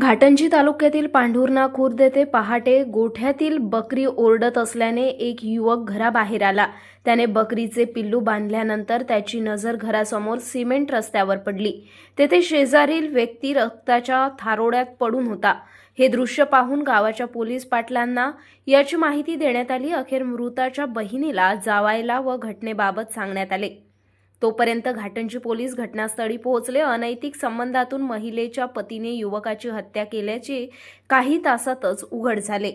घाटंजी तालुक्यातील पांढुर्णा खुर्द येथे पहाटे गोठ्यातील बकरी ओरडत असल्याने एक युवक घराबाहेर आला. त्याने बकरीचे पिल्लू बांधल्यानंतर त्याची नजर घरासमोर सिमेंट रस्त्यावर पडली. तेथे शेजारील व्यक्ती रक्ताच्या थारोड्यात पडून होता. हे दृश्य पाहून गावाच्या पोलीस पाटलांना याची माहिती देण्यात आली. अखेर मृताच्या बहिणीला जावायला व घटनेबाबत सांगण्यात आले. तोपर्यंत घाटंजी पोलीस घटनास्थळी पोहोचले. अनैतिक संबंधातून महिलेच्या पतीने युवकाची हत्या केल्याचे काही तासातच उघड झाले.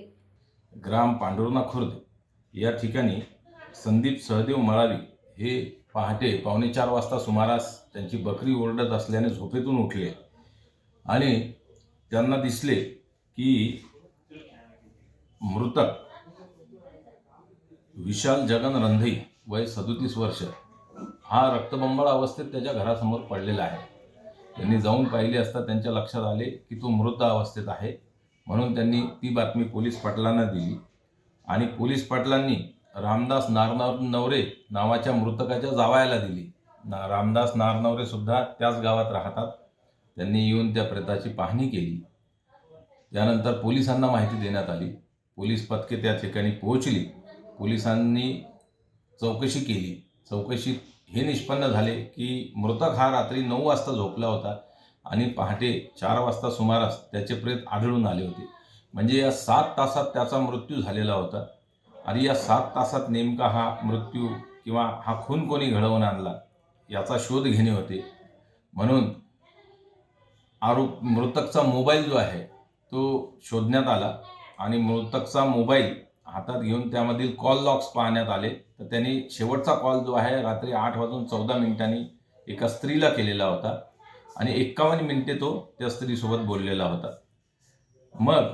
ग्राम पांडुर्णा खुर्द या ठिकाणी संदीप सहदेव मळावी हे पहाटे पावणे चार वाजता सुमारास त्यांची बकरी ओरडत असल्याने झोपेतून उठले आणि त्यांना दिसले की मृतक विशाल जगन रंधई वय सदोतीस वर्ष हा रक्तबंबाळ अवस्थेत त्याच्या घरासमोर पडलेला आहे. त्यांनी जाऊन पाहिले असता त्यांच्या लक्षात आले की तो मृत अवस्थेत आहे. म्हणून त्यांनी ती बातमी पोलीस पाटलांना दिली. आणि पोलीस पाटलांनी रामदास नारनाव नवरे नावाच्या मृतकाच्या जावायला दिली. ना रामदास नारनवरे सुद्धा त्याच गावात राहतात. त्यांनी येऊन त्या प्रेताची पाहणी केली. त्यानंतर पोलिसांना माहिती देण्यात आली. पोलीस पथके त्या ठिकाणी पोहोचली. पोलिसांनी चौकशी केली. चौकशीत हे निष्पन्न झाले की मृतक हा रात्री नऊ वाजता झोपला होता आणि पहाटे चार वाजता सुमारास त्याचे प्रेत आढळून आले होते. म्हणजे या सात तासात त्याचा मृत्यू झालेला होता. आणि या सात तासात नेमका हा मृत्यू किंवा हा खून कोणी घडवून आणला याचा शोध घेणे होते. म्हणून आरोप मृतकचा मोबाईल जो आहे तो शोधण्यात आला आणि मृतकचा मोबाईल हातात घेऊन त्यामधील कॉल लॉक्स पाहण्यात आले. तर त्यांनी शेवटचा कॉल जो आहे रात्री आठ वाजून चौदा मिनिटांनी एका स्त्रीला केलेला होता. आणि एक्कावन्न मिनिटे तो त्या स्त्रीसोबत बोललेला होता. मग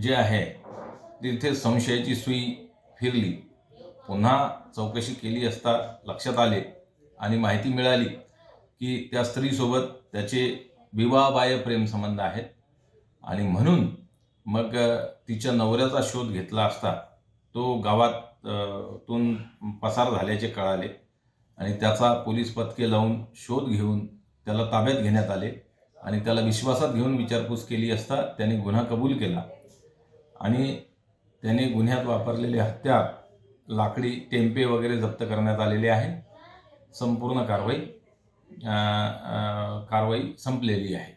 जे आहे तिथे संशयाची सुई फिरली. पुन्हा चौकशी केली असता लक्षात आले आणि माहिती मिळाली की त्या स्त्रीसोबत त्याचे विवाहबाह्य प्रेमसंबंध आहेत. आणि म्हणून मग तिच्या नवऱ्याचा शोध घेतला असता तो गावात तून पसार झाल्याचे कळाले आणि त्याचा पोलीस पथके लावून शोध घेऊन त्याला ताब्यात घेण्यात आले आणि त्याला विश्वासात घेऊन विचारपूस केली असता त्याने गुन्हा कबूल केला आणि त्याने गुन्ह्यात वापरलेले हत्यार लाकडी टेम्पे वगैरे जप्त करण्यात आलेले आहे. संपूर्ण कारवाई कारवाई संपलेली आहे.